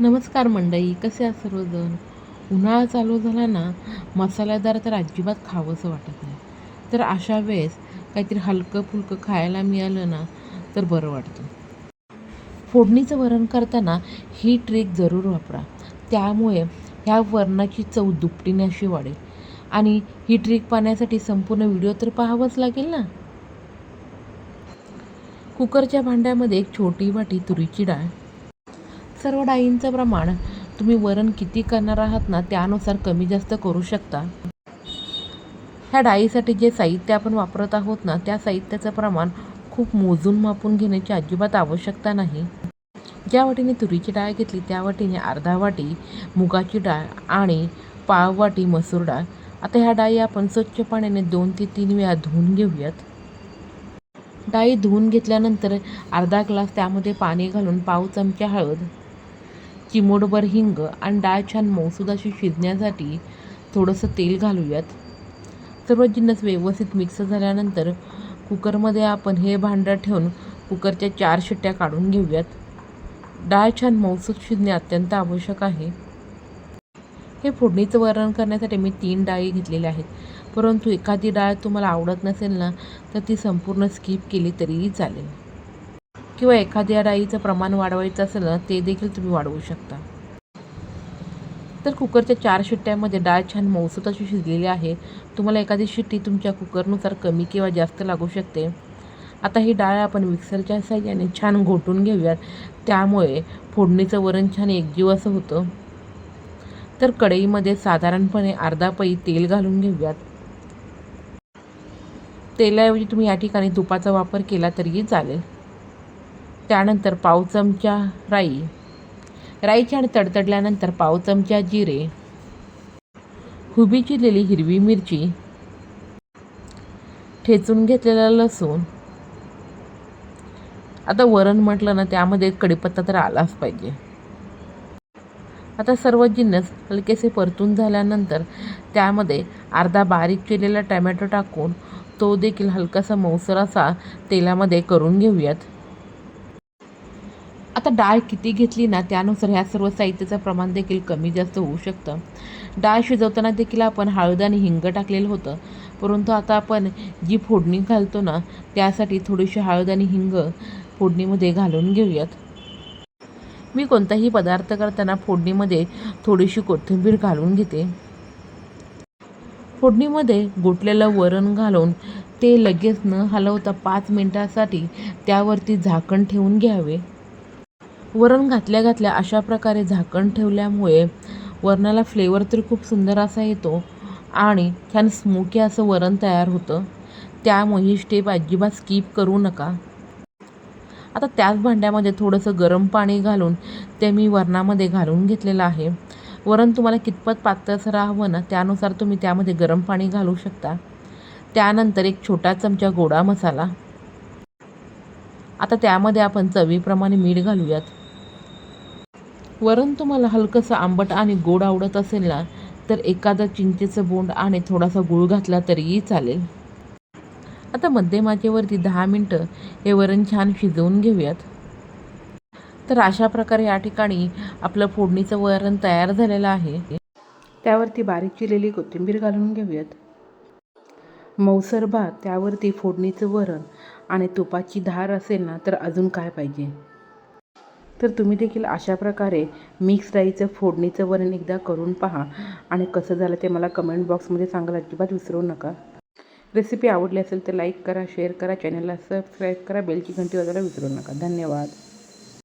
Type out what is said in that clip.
नमस्कार मंडई कसे आहात सर्वजण? उन्हाळा चालू झाला ना मसालेदार तर अजिबात खावंसं वाटत नाही. तर अशा वेळेस काहीतरी हलकं फुलकं खायला मिळालं ना तर बरं वाटतं. फोडणीचं वरण करताना ही ट्रिक जरूर वापरा. त्यामुळे ह्या वरणाची चव दुपटीने अशी वाढेल. आणि ही ट्रिक पाहण्यासाठी संपूर्ण व्हिडिओ तर पाहावंच लागेल ना? कुकरच्या भांड्यामध्ये एक छोटी वाटी तुरीची डाळ सर्व डाळींचं प्रमाण तुम्ही वरण किती करणार आहात ना त्यानुसार कमी जास्त करू शकता. ह्या डाळीसाठी जे साहित्य आपण वापरत आहोत ना त्या साहित्याचं प्रमाण खूप मोजून मापून घेण्याची अजिबात आवश्यकता नाही. ज्या वाटीने तुरीची डाळ घेतली त्या वाटीने अर्धा वाटी मुगाची डाळ आणि पाव वाटी मसूर डाळ. आता ह्या डाळी आपण स्वच्छ पाण्याने दोन ते तीन वेळा धुवून घेऊयात. डाळी धुवून घेतल्यानंतर अर्धा ग्लास त्यामध्ये पाणी घालून पाव चमचा हळद चिमूटभर हिंग आणि डाळ छान मौसूद अशी शिजण्यासाठी थोडंसं तेल घालूयात. सर्व जिन्नस व्यवस्थित मिक्स झाल्यानंतर कुकरमध्ये आपण हे भांडं ठेवून कुकरच्या चार शिट्ट्या काढून घेऊयात. डाळ छान मौसूद शिजणे अत्यंत आवश्यक आहे. हे फोडणीचं वरण करण्यासाठी मी तीन डाळी घेतलेल्या आहेत. परंतु एखादी डाळ तुम्हाला आवडत नसेल ना तर ती संपूर्ण स्किप केली तरीही चालेल. किंवा एखाद्या डाळीचं प्रमाण वाढवायचं असेल ना ते देखील तुम्ही वाढवू शकता. तर कुकरच्या चार शिट्ट्यामध्ये डाळ छान मौसूत अशी शिजलेली आहे. तुम्हाला एखादी शिट्टी तुमच्या कुकरनुसार कमी किंवा जास्त लागू शकते. आता ही डाळ आपण मिक्सरच्या साह्याने छान घोटून घेऊयात. त्यामुळे फोडणीचं वरण छान एकजीव असं होतं. तर कढईमध्ये साधारणपणे अर्धा पई तेल घालून घेऊयात. तेलाऐवजी तुम्ही या ठिकाणी तुपाचा वापर केला तरीही चालेल. त्यानंतर पाव चमचा राई. राई छान तडतडल्यानंतर पाव चमचा जिरे. हुबी चिरलेली हिरवी मिरची. ठेचून घेतलेला लसूण. आता वरण म्हटलं ना त्यामध्ये कढीपत्ता तर आलाच पाहिजे. आता सर्व जिन्नस हलकेसे परतून झाल्यानंतर त्यामध्ये अर्धा बारीक केलेला टमॅटो टाकून तो देखील हलकासा मौसर असा तेलामध्ये करून घेऊयात. आता डाळ किती घेतली ना त्यानुसार ह्या सर्व साहित्याचं प्रमाण देखील कमी जास्त होऊ शकतं. डाळ शिजवताना देखील आपण हळद आणि हिंग टाकलेलं होतं. परंतु आता आपण जी फोडणी घालतो ना त्यासाठी थोडीशी हळद आणि हिंग फोडणीमध्ये घालून घेऊयात. मी कोणताही पदार्थ करताना फोडणीमध्ये थोडीशी कोथिंबीर घालून घेते. फोडणीमध्ये गोठलेलं वरण घालून ते लगेच न हलवता पाच मिनटासाठी त्यावरती झाकण ठेवून घ्यावे. वरण घातल्या घातल्या अशा प्रकारे झाकण ठेवल्यामुळे वरणाला फ्लेवर तर खूप सुंदर असा येतो आणि छान स्मोकी असं वरण तयार होतं. त्यामुळे ही स्टेप अजिबात स्किप करू नका. आता त्याच भांड्यामध्ये थोडंसं गरम पाणी घालून ते मी वरणामध्ये घालून घेतलेलं आहे. वरण तुम्हाला कितपत पातळसर हवं ना त्यानुसार तुम्ही त्यामध्ये गरम पाणी घालू शकता. त्यानंतर एक छोटा चमचा गोडा मसाला. आता त्यामध्ये आपण चवीप्रमाणे मीठ घालूयात. वरण तुम्हाला हलकंसं आंबट आणि गोड आवडत असेल ना तर एखादं चिंचेचं बोंड आणि थोडासा गुळ घातला तरीही चालेल. आता मध्यमाचेवरती दहा मिनटं हे वरण छान शिजवून घेऊयात. तर अशा प्रकारे या ठिकाणी आपलं फोडणीचं वरण तयार झालेलं आहे. त्यावरती बारीक चिरलेली कोथिंबीर घालून घेऊयात. मौसर भात त्यावरती फोडणीचं वरण आणि तुपाची धार असेल ना तर अजून काय पाहिजे? तर तुम्ही देखील अशा प्रकारे मिक्स राईचं फोडणीचं वरण एकदा करून पहा. आणि कसं झालं ते मला कमेंट बॉक्समध्ये सांगायला अजिबात विसरू नका. रेसिपी आवडली असेल तर लाईक करा शेअर करा चॅनलला सबस्क्राईब करा बेलची घंटी वाजायला विसरू नका. धन्यवाद.